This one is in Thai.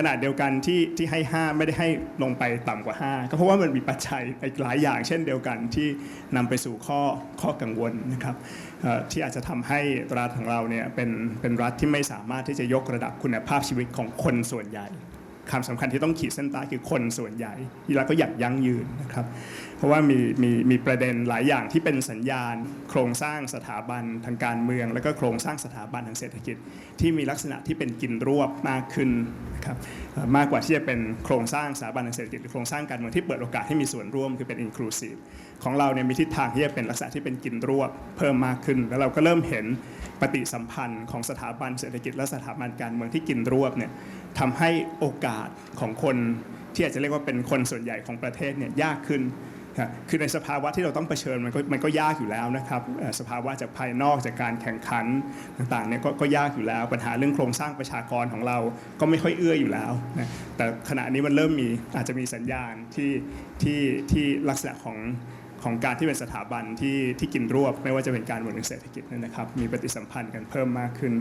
ขนาดเดียวกันที่ที่ให้ 5 ไม่ได้ให้ลงไปต่ำกว่า 5 ก็เพราะว่ามันมีปัจจัยอีกหลายอย่าง เช่นเดียวกันที่นำไปสู่ข้อข้อกังวลนะครับที่อาจจะทำให้รัฐของเราเนี่ยเป็นเป็นรัฐที่ไม่สามารถที่จะยกระดับคุณภาพชีวิตของคนส่วนใหญ่คำสำคัญที่ต้องขีดเส้นใต้คือคนส่วนใหญ่แล้วก็อยากยั่งยืนนะครับ เพราะว่ามีมีมีประเด็นหลายอย่างที่เป็นสัญญาณ โครงสร้างสถาบันทางการเมือง แล้วก็โครงสร้างสถาบันทางเศรษฐกิจ ที่มีลักษณะที่เป็นกินรวบมากขึ้น นะครับมากกว่าที่จะเป็นโครงสร้างสถาบันทางเศรษฐกิจหรือโครงสร้างการเมืองที่เปิดโอกาสให้มีส่วนร่วมคือเป็น inclusive ของเราเนี่ยมีทิศทางที่จะเป็นลักษณะที่เป็นกินรวบเพิ่มมากขึ้น แล้วเราก็เริ่มเห็นปฏิสัมพันธ์ของสถาบันเศรษฐกิจและสถาบันการเมืองที่กินรวบเนี่ยทำให้โอกาสของคนที่อาจจะเรียกว่าเป็นคนส่วนใหญ่ของประเทศเนี่ยยากขึ้น คือในสภาวะที่เราต้องเผชิญมันก็มันก็ยากอยู่แล้วนะครับสภาวะจากภายนอกจากการแข่งขันต่างๆเนี่ยก็ก็ยากอยู่แล้ว ปัญหาเรื่องโครงสร้างประชากรของเราก็ไม่ค่อยเอื้ออยู่แล้วนะแต่ขณะนี้มันเริ่มมีอาจจะมีสัญญาณที่ที่ที่ลักษณะของของการที่เป็นสถาบันที่ที่กินรวบ ไม่ว่าจะเป็นการเมืองหรือเศรษฐกิจนะครับมีปฏิสัมพันธ์กันเพิ่มมากขึ้น